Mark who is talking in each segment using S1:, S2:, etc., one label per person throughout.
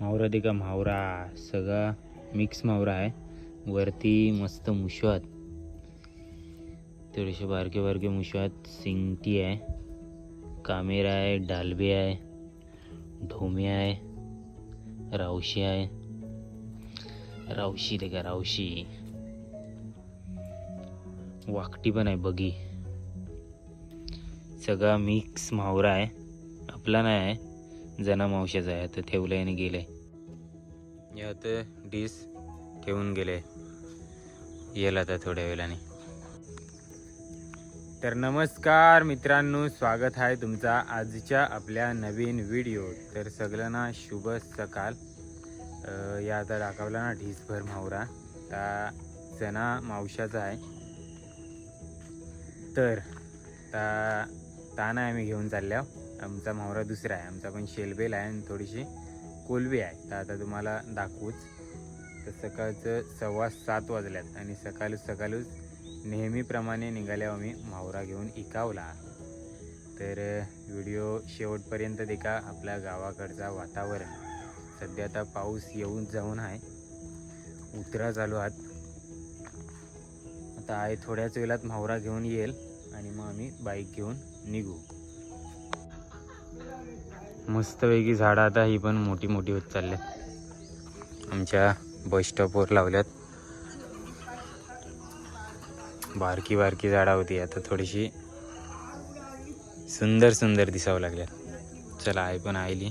S1: मावरा दे का मावरा? सगळा मिक्स मावरा आहे. वरती मस्त मुशवात थोडेसे बारके बारके मुशवात सिंगटी आहे. कामेरा आहे डालबे आहे ढोमे आहे रावशी आहे. रावशी दे का रावशी. वाकटी पण आहे बगी सगळा मिक्स मावरा आहे. आपला नाही आहे. जना मावशाचा आहे आता आहे आणि गेलं. आहे यात डिस ठेवून गेले. येईल आता थोड्या वेळाने. तर नमस्कार मित्रांनो स्वागत आहे तुमचा आजच्या आपल्या नवीन व्हिडिओ. तर सगळ्यांना शुभ सकाळ या आता दाखवला ना ढीसभर मावरा. ता जना मावशाचा आहे. तर ता ता आम्ही घेऊन चालल्या आमचा मावरा दुसरा आहे. आमचा पण शेलबेल आहे आणि थोडीशी कोलबी आहे. तर आता तुम्हाला दाखवूच. तर सकाळचं सव्वा सात वाजल्यात आणि सकाळच सकाळच नेहमीप्रमाणे निघाल्यावर आम्ही मावरा घेऊन इकावला. तर व्हिडिओ शेवटपर्यंत देखा. आपल्या गावाकडचा वातावरण. सध्या आता पाऊस येऊन जाऊन आहे. उतरा चालू आहात. आता आहे थोड्याच वेळात मावरा घेऊन येईल आणि मग आम्ही बाईक घेऊन निघू. मस्तपैकी झाडं आता ही पण मोठी मोठी होत चालल्यात. आमच्या बस स्टॉपवर लावल्यात. बारकी बारकी झाडं होती. आता थोडीशी सुंदर सुंदर दिसावं लागल्यात. चला आई पण आईली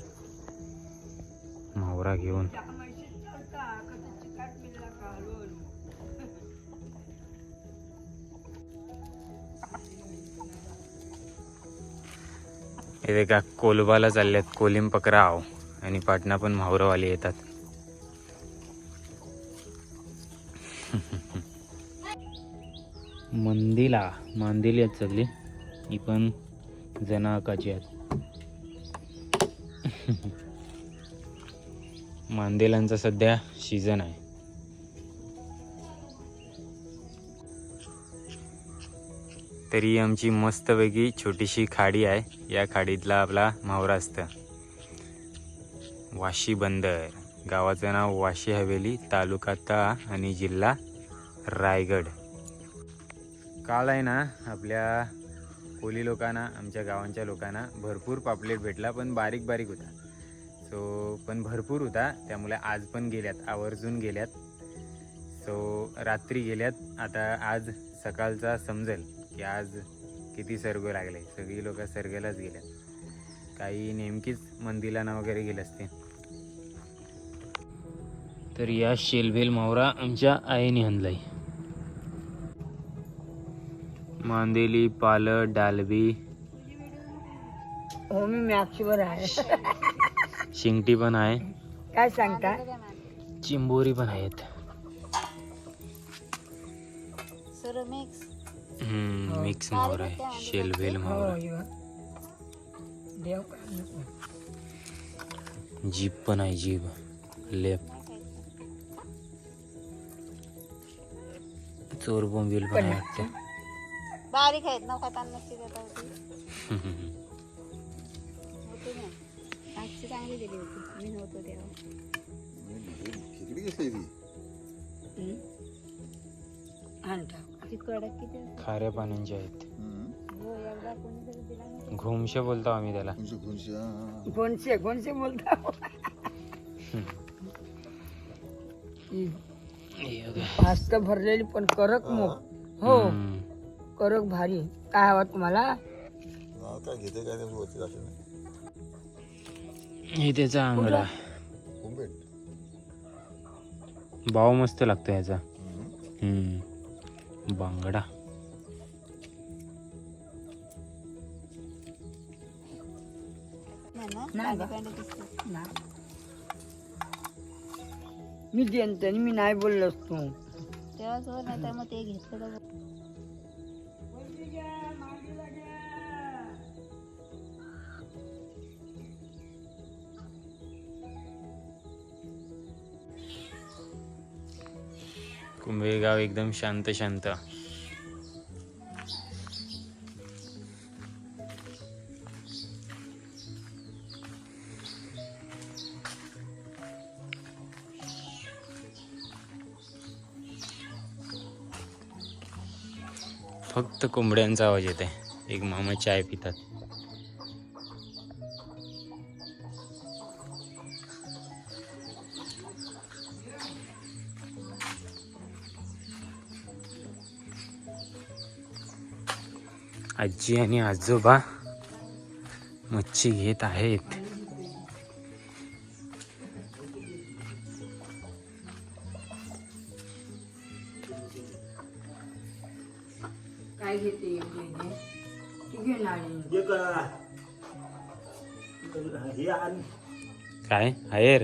S1: मावरा घेऊन. हे का कोलबाला चालल्यात कोलिम पकराव. आणि पाटणा पण म्हावरवाले येतात. मंदिला मांदिली आहेत सगळी. ही पण जनाकाची आहेत. मांदेलांचा सध्या सीझन आहे. तरी आमची मस्तपैकी छोटीशी खाडी आहे. या खाडीतला आपला मावरा असतं. वाशी बंदर. गावाचं नाव वाशी हवेली तालुका ता आणि जिल्हा रायगड. काल आहे ना आपल्या कोली लोकांना आमच्या गावांच्या लोकांना भरपूर पापलेट भेटला पण बारीक बारीक होता. सो पण भरपूर होता. त्यामुळे आज पण गेल्यात आवर्जून गेल्यात. सो रात्री गेल्यात. आता आज सकाळचा समजेल. की आज किती सर्ग लागले. सगळी लोक सर्गेलाच गेल्यात काही नेमकीच मंदिरांना वगैरे गेले असते. तर या शेलभेल मावरा आमच्या आईने आणलाय. मांदेली पालं डालबी.
S2: हो मी मॅक्सीवर आहे.
S1: शिंगटी पण आहे.
S2: काय सांगता?
S1: चिंबोरी पण आहेत.
S3: मिक्स
S1: मावरा आहे शेलभेल
S2: हो
S1: मावरा
S2: काय नको.
S1: जीप पण आहे जीप लेप। चोर बोंबील पण आहे वाटतं
S3: बारीक आहेत ना चांगली दिली होती मी नव्हतो तेव्हा. कडक किती
S1: खाऱ्या पाण्याचे आहेत.
S3: हो एकदा कोणीतरी दिला ना
S1: घुमशे बोलतो आम्ही त्याला.
S2: कोणचे कोणचे बोलता. भरलेली पण करक मोग हो.
S1: हम्म.
S2: करक भारी. काय हवा तुम्हाला?
S4: नाव काय घेते काय ते वरती दाखल नाही
S1: हे त्याचा आंगडा भाव मस्त लागतो ह्याचा.
S4: हम्म.
S1: बांगडा.
S2: मी देनते मी नाही बोललो असतो
S3: तेव्हाच नाही तर मग ते घेतलं
S1: कुंभेगाव एकदम शांत शांत. फक्त कोंबड्यांचा आवाज येते एक मामा चाय पितात. आजी आणि आजोबा मच्छी घेत आहेत.
S2: काय घेते
S1: हायर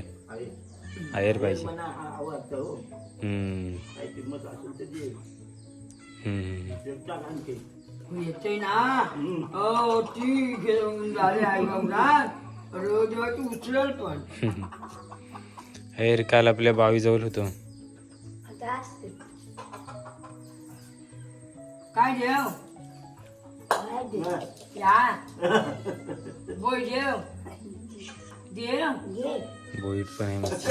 S1: हायर पाहिजे. हम्म. हम्म.
S2: ना? हो ती घेऊन झाली आई रोज तू उचलल पण.
S1: हायर काल आपल्या बावीजवळ होतो.
S3: आता असते.
S2: काय देव या बोय देव देव
S1: बोईट पण आहे मस्त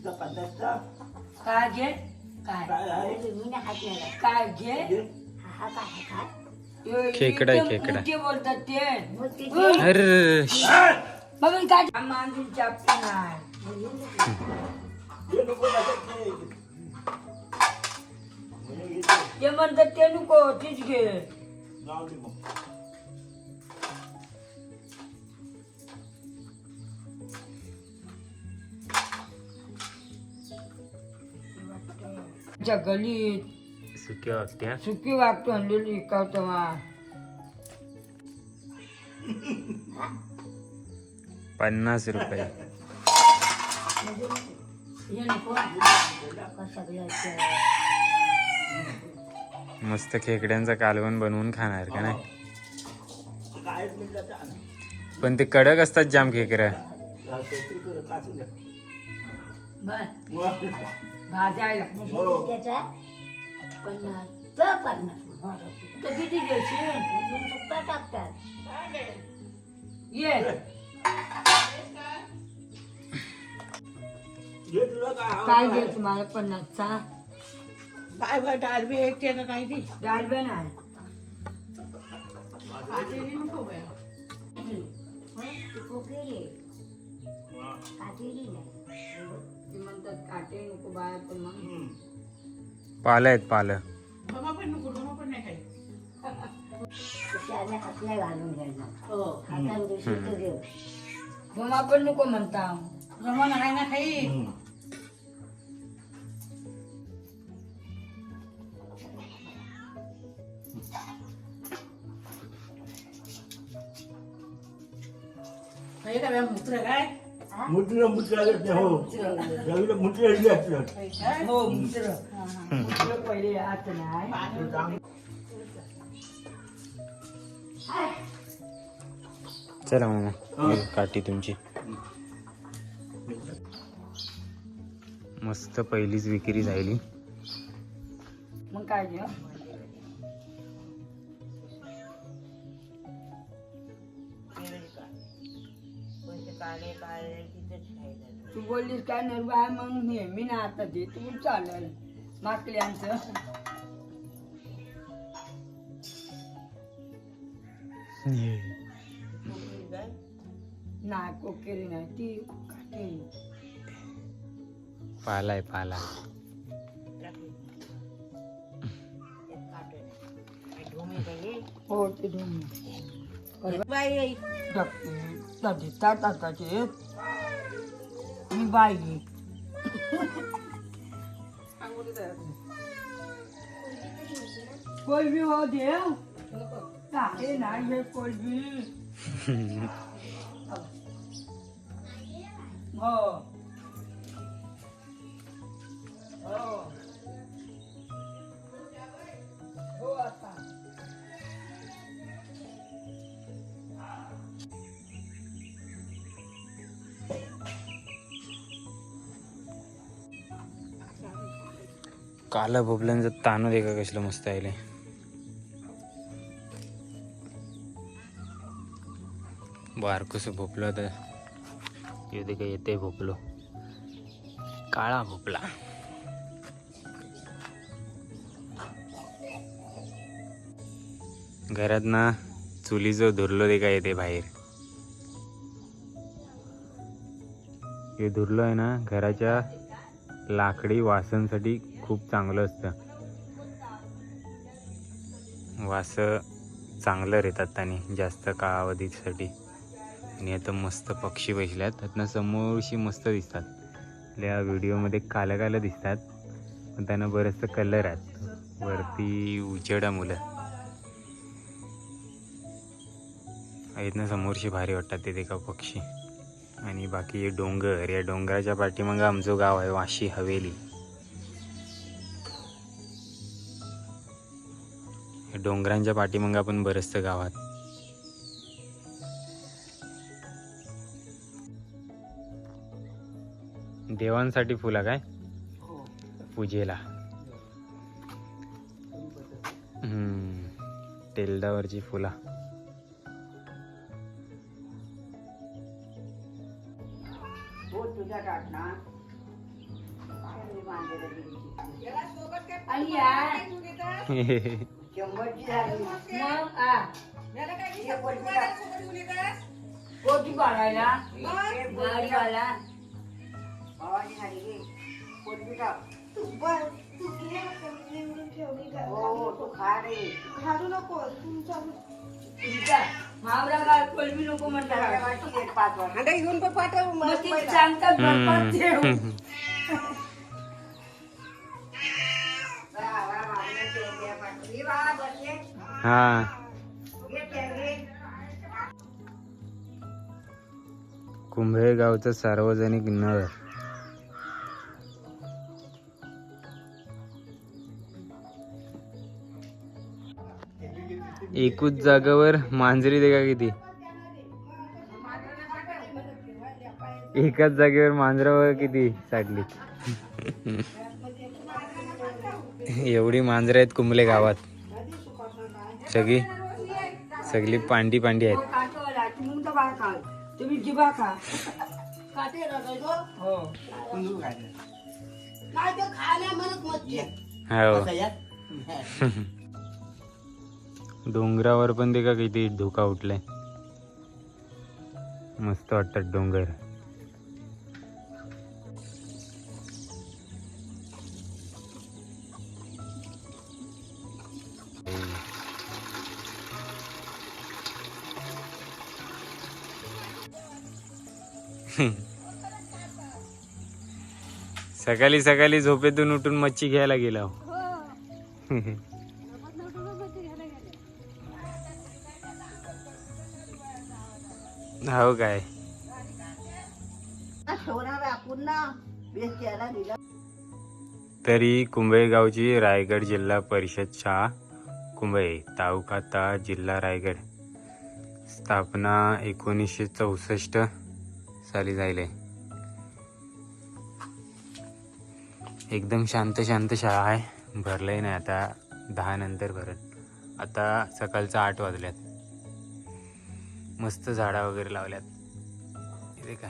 S1: मोठा
S3: पिठेच्यात
S2: काय घे? काय?
S3: मी हात नाही
S2: काय घे?
S3: हा काय हा
S2: यो-
S1: खेकडा आहे, खेकडा.
S2: उलटे बोलतात ते.
S3: मग ते.
S1: अरे.
S2: बघून काय? मांजून चापते नाही ते म्हणतात ते नको तीच घे. च्या गलीत.
S1: सुक्या वागत्या
S2: सुकी वागतो आणलेली विकावतो मा
S1: पन्नास रुपये.
S3: हे नको.
S1: मस्त खेकड्यांचा कालवण बनवून खाणार का नाही? पण ते कडक असतात जाम खेकड्या.
S2: बर. भाजायला
S3: त्याचा पन्नास तर पन्नास
S2: तर किती घ्यायची
S3: दोन सुट्टा टाकतात.
S2: ये. काय घ्यायचं मला पन्नासचा?
S5: काय बा डाळ बी? एक त्यानं काही ती
S2: डाळ बे नाही
S3: कोकेरी काटेरी नाही.
S2: म्हणतात काटे नको बाया पण मग.
S1: पालं आहेत पालं.
S5: मग पण नको पण नाही काही
S3: घालून घ्यायचा.
S5: हो.
S3: दुसरी तो
S2: नको म्हणता.
S5: जमा नाही ना काही हे काय मुत्र काय?
S6: मुद्रा मुद्रा हो. रवीला मुद्रा हल्ली असलं
S2: हो मित्र मित्र पहिले आत नाही.
S1: चला मामा काठी तुमची. मस्त पहिलीच विक्री झाली.
S2: मग काय घ्या तू बोललीस काय नरवा आहे मग हे मी ना आता दे तू चालेल माकल्यांचं नाही कोकेरी नाही ती काटेरी
S1: पाला
S2: हो ते दोन
S5: बाई
S2: बाई कोलबी हो देव काय नाही हे कोलबी हो हो हो आता
S1: काला भोपल्यांचं तानं दे का कसलं मस्त आहे बारकस भोपलं तर येते का येते भोपलो काळा भोपला घरात ना चुलीचं धुरलो दे का येते बाहेर. हे धुरलो आहे ना घराच्या लाकडी वासांसाठी खूप चांगलं असतं. वास चांगलं रेतात त्याने जास्त कालावधीसाठी. आणि आता मस्त पक्षी बसल्यात. त्यातनं समोरशी मस्त दिसतात. या व्हिडिओमध्ये कालं कालं दिसतात. पण त्यांना बरंचसं कलर आहेत. वरती उजेडा मुलं. इथनं समोरशी भारी वाटतात ते का पक्षी. आणि बाकी हे डोंगर. या डोंगराच्या पाठीमागं आमचं गाव आहे वाशी हवेली. डोंगरांच्या पाठीमागं आपण बरंचसं गावात. देवांसाठी फुला काय? पूजेला. हम्म.
S2: हो टाकना आणि यार शंभरची झाली. मग? आ हे झाली घे तू खा रे.
S3: घालू नको तुमच्या
S2: तुमचा मावरा काय नको म्हणतात. पाच वाजता
S5: घेऊन पण पाठव
S2: मग ते सांगतात.
S1: हम्म. हा. कुंभे गावचं सार्वजनिक नळ. एकूच जागावर मांजरी दे का किती? एकाच जागेवर मांजरावर किती साठली? एवढी मांजरं आहेत कुंभले गावात. सगळी सगळी पांडी पांडी आहेत.
S2: हो
S1: डोंगरावर पण ते का किती धोका उठलाय. मस्त वाटतात डोंगर. सकाळी सकाळी झोपेतून उठून मच्छी घ्यायला गेला हो. हो काय? तरी कुंभई गावची रायगड जिल्हा परिषद शाळा कुंभई तालुका जिल्हा रायगड. स्थापना एकोणीसशे चौसष्ट. साली झाली एकदम शांत शांत शाळा आहे. भरलंय नाही आता. दहा नंतर भरत आता सकाळचं आठ वाजल्यात. मस्त झाडा वगैरे लावल्यात. इथे का?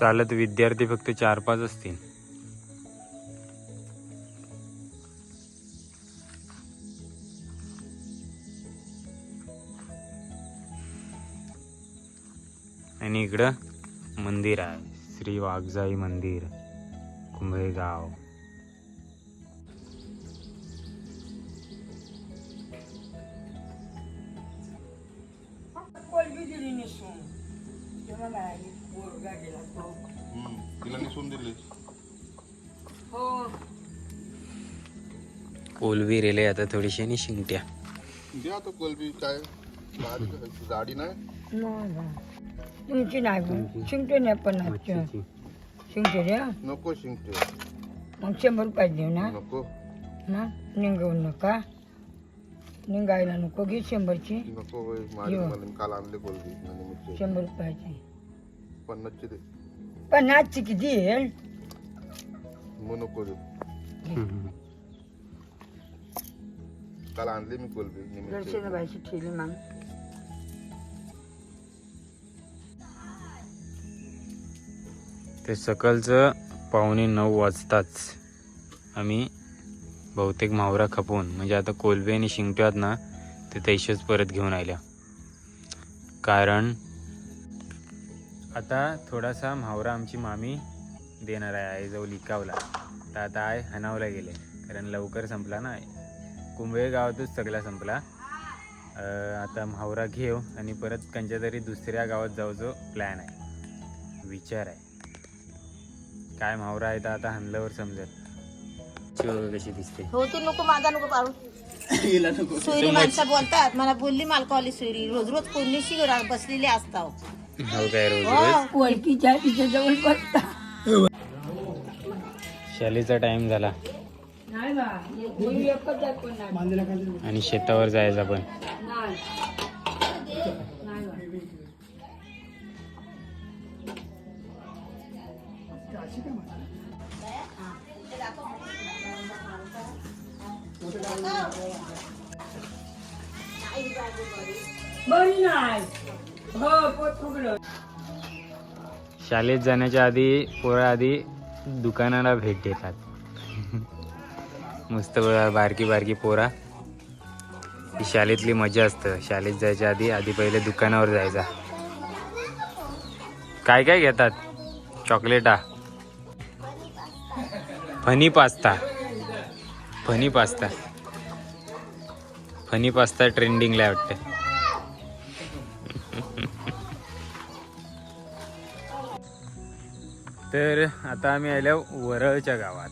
S1: चालत विद्यार्थी फक्त चार पाच असतील. इकडं मंदिर आहे. श्री वाघजाई मंदिर कुंभेगाव.
S2: कोलबी हो
S1: रेले आता थोडीशी आणि शिंगट्या.
S4: कोलबी काय? गाडी नाही.
S2: नाही. तुमची नाही शिंगटे नाही पण
S1: मच्छीची.
S2: शिंगटे द्या
S4: नको शिंकते
S2: मग शंभर रुपये देऊ ना.
S4: नको.
S2: ना? निघवू नका. निघायला नको. घे शंभरची.
S4: नको होय. माझी
S2: यो.
S4: मला काल आणले कोलबी आणि मिरची
S2: शंभर रुपयाची.
S4: पन्नासची दे.
S2: पन्नासची किती येईल
S4: मग नको देऊ. काल आणली मी कोलबी आणि मिरची.
S2: दर्शन बायची ठेली मग.
S1: ते सकाळचं पावणे नऊ वाजताच. आम्ही बहुतेक मावरा खपवून म्हणजे आता कोलबे आणि शिंगट्यात ना ते तैशच परत घेऊन आल्या. कारण आता थोडासा मावरा आमची मामी देणार आहे आईजवळ लिकावला. तर आता आय हनावला गेले कारण लवकर संपला ना कुंभे गावातच सगळा संपला. आता म्हावरा घेऊ आणि परत कंच्या तरी दुसऱ्या गावात जाऊचो प्लॅन आहे. विचार आहे. काय म्हावरा आहे तर आता हनल्यावर समजेल चिव कशी दिसते?
S5: हो तू नको माझा नको पाडू सोयरी माणसं बोलतात मला बोलली मालकावाली सोयरी रोज रोज कोणीशी घरात बसलेली असताव
S1: हो काय रोज रोज?
S2: ओळखीच्या तिच्या जवळ बसता
S1: शालीचा टाइम झाला. आणि शेतावर जायचं पण
S2: नाही.
S1: शाळेत जाण्याच्या आधी पोरा आधी दुकानाला भेट देतात. मस्त बारकी बारकी पोरा. ही शाळेतली मजा असतं. शाळेत जायच्या आधी आधी पहिले दुकानावर जायचा. काय काय घेतात? चॉकलेटा. Funny pasta. Funny pasta. Funny pasta ट्रेंडिंगला वाटतं. तर आता आम्ही आलो वरळच्या गावात.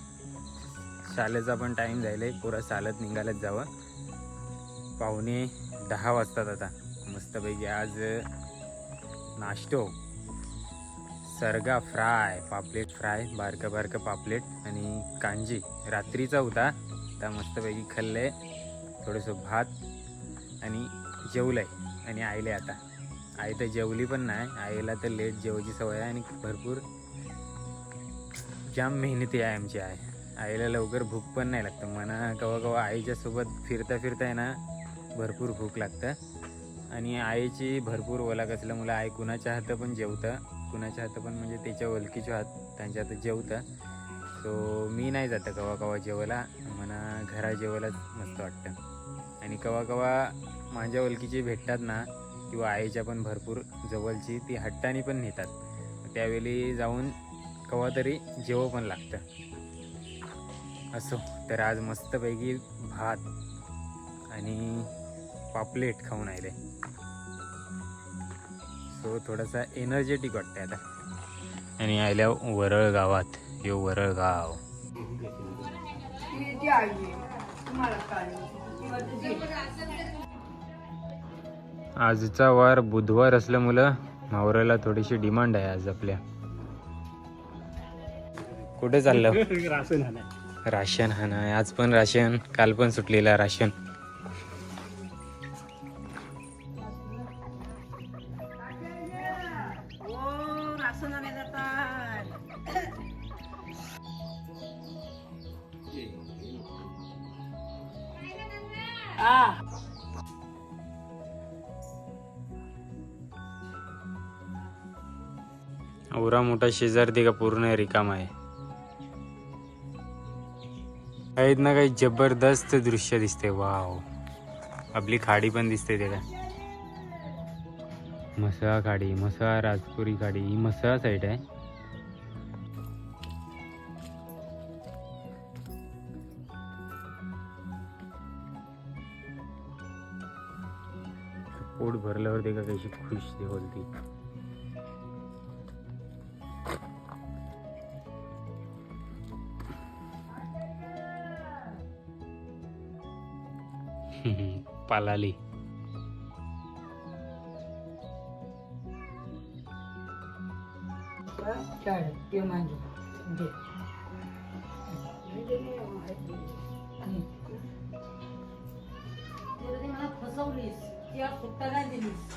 S1: शाळेचा पण टाईम झालाय. पुरा चालत निघालत जावं. पाहुणे दहा वाजतात आता. मस्तपैकी आज नाश्तो. सरगा फ्राय पापलेट फ्राय बारकं बारकं पापलेट आणि कांजी. रात्रीचा होता आता मस्तपैकी खाल्लंय. थोडंसं भात आणि जेवलंय आणि आईले आता. आई तर जेवली पण नाही. आईला तर लेट जेवायची सवय आहे आणि भरपूर जाम मेहनती आहे आमची आई. आईला लवकर भूक पण नाही लागतं. मना कवा कवा आईच्या सोबत फिरता फिरता आहे ना भरपूर भूक लागतं. आणि आईची भरपूर ओळख असल्यामुळे आई कुणाच्या हात पण जेवतं. कुणाच्या हात पण म्हणजे त्याच्या ओळखीच्या हात त्यांच्या हातात जेवतं. सो मी नाही जातं कवा कवा जेवायला. मला घरा जेवायलाच मस्त वाटतं. आणि कवा कवा माझ्या ओळखीची भेटतात ना किंवा आईच्या पण भरपूर जवळची ती हट्टाने पण नेतात. त्यावेळी जाऊन कवा तरी जेवं पण लागतं. असो तर आज मस्तपैकी भात आणि पापलेट खाऊन आले. सो थोडासा एनर्जेटिक वाटतंय आता. आणि आयल्या वरळ गावात यो वरळ गाव
S2: ती
S1: आजचा वार बुधवार असल्यामुळं मावऱ्याला थोडीशी डिमांड आहे आज आपल्या. कुठे चाललं?
S6: राशन आणाय.
S1: राशन हा ना आज पण राशन काल पण सुटलेला राशन. एवढा मोठा ते का पूर्ण रिकाम आहे. आहेत ना काही जबरदस्त दृश्य दिसते वाव. आपली खाडी पण दिसते ते काय मसळा खाडी मसळा राजपुरी खाडी ही मसळा साईड आहे. पोट भरल्यावर ते का कशी खुश ते बोलती
S5: दिलीस.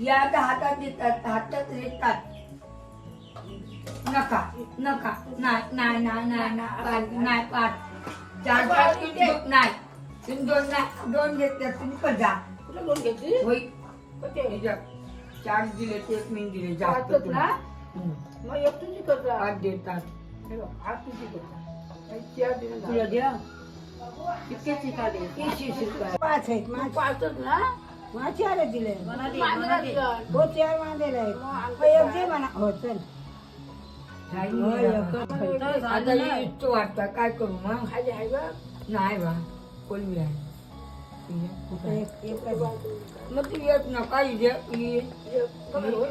S2: या आता हातात देतात हातात येतात नका नका. नाही नाही नाही नाही नाही पाठ. चार चार दो- नाही. तुम्ही दोन नाही दोन घेतल्या तुम्ही पण जा.
S5: कुठं लोन घेतली?
S2: होय.
S5: कुठे?
S2: ह्याच्यात. चार दिले ते एक मी दिले जास्त तुला. हम्म.
S5: मग एकटूची करतो
S2: पाच देतात.
S5: आज तुझी करतो
S2: तुला द्या.
S5: किती शिकाले
S2: तीस रुपये.
S5: पाच आहेत माझे. पाचच ना? माझे आले दिले हो चार मला दिले आहेत एक दे म्हणा. हो चल. हो.
S2: आता इच्छा वाटतं. काय करू मग?
S5: खाली आहे बघ.
S2: नाही बा. कोलमी आहे.
S5: एक-.
S2: मग तू येत नका
S5: हो,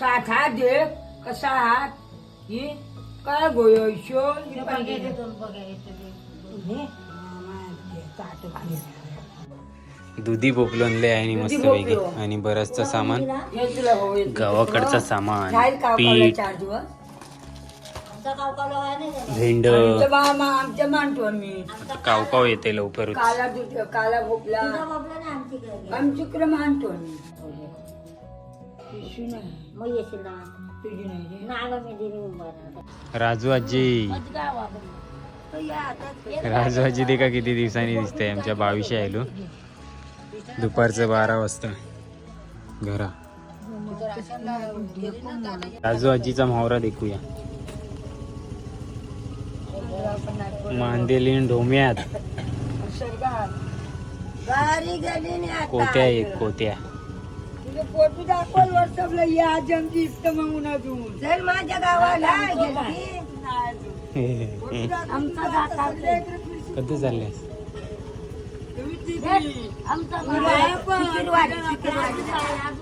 S5: सात
S2: हात दे. कसा हात? ही. काय गोय शो
S1: दुधी भोपलो आणले आहे आणि मस्तपैकी आणि बरंचचं सामान.
S2: हे हो हे.
S1: गावाकडचं सामान पीठ. भेंड. कावकाव येते लवकरच
S2: काला दूध काला भोपला
S5: तुझा बाबला ना आमची घरी.
S2: आमच्याकडे मानतो आम्ही. पिशवी नाही.
S5: मग येशील ना.
S2: तुझी नाही रे.
S5: नाही मग मी दिली मुंबईला.
S1: राजू आजी. राजू आजी ते का किती दिवसांनी दिसते आमच्या बावीसशे आलो दुपारचं बारा वाजता. घरा. राजू आजीचा म्हावरा देखूया. मांदेलीन ढोम्यात. कोत्या एक कोत्या
S5: माझ्या गावाला
S1: कधी चालले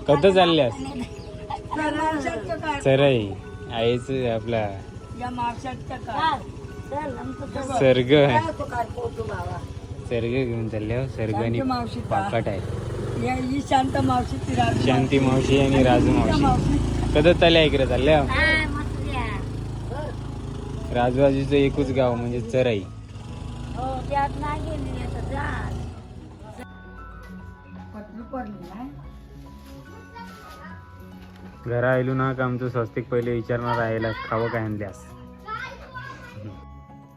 S1: कधी चालल्यास चराई आईच आपला. सर्ग
S5: बाबा.
S1: सर्ग घेऊन चालले हो. सर्ग आणि
S2: शांत मावशी का?
S1: पाकट आहे
S2: या ही शांत मावशी
S1: आणि राजू मावशी कधी चालल्या इकडे चालल्या
S5: काय मस्त्या.
S1: राजू आजीचं एकच गाव म्हणजे चराई
S5: हो,
S1: घरा आलो ना का आमचं स्वस्तिक पहिले विचारणार आहे खावं काय आणल्यास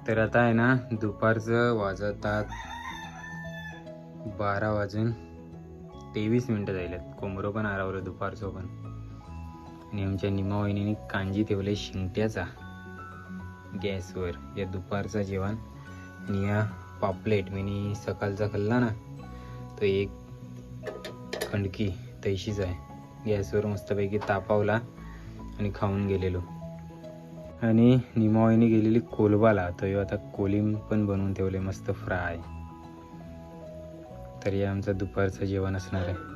S1: तर आता आहे ना दुपारचं वाजतात बारा वाजून तेवीस मिनटं जायल्यात कोंबरो पण आरावलं दुपारचं पण. आणि आमच्या निमा वहिनीने कांजी ठेवले शिंगट्याचा. गॅसवर. या दुपारचं जेवण. आणि या पापलेट. मी सकाळचा खाल्ला ना तो एक खंडकी तैशीच आहे. गॅसवर मस्तपैकी तापावला आणि खाऊन गेलेलो. आणि निमावाईने गेलेली कोलबाला तो आता कोलिम पण बनवून ठेवले मस्त फ्राय. तरी आमचं दुपारचं जेवण असणार आहे.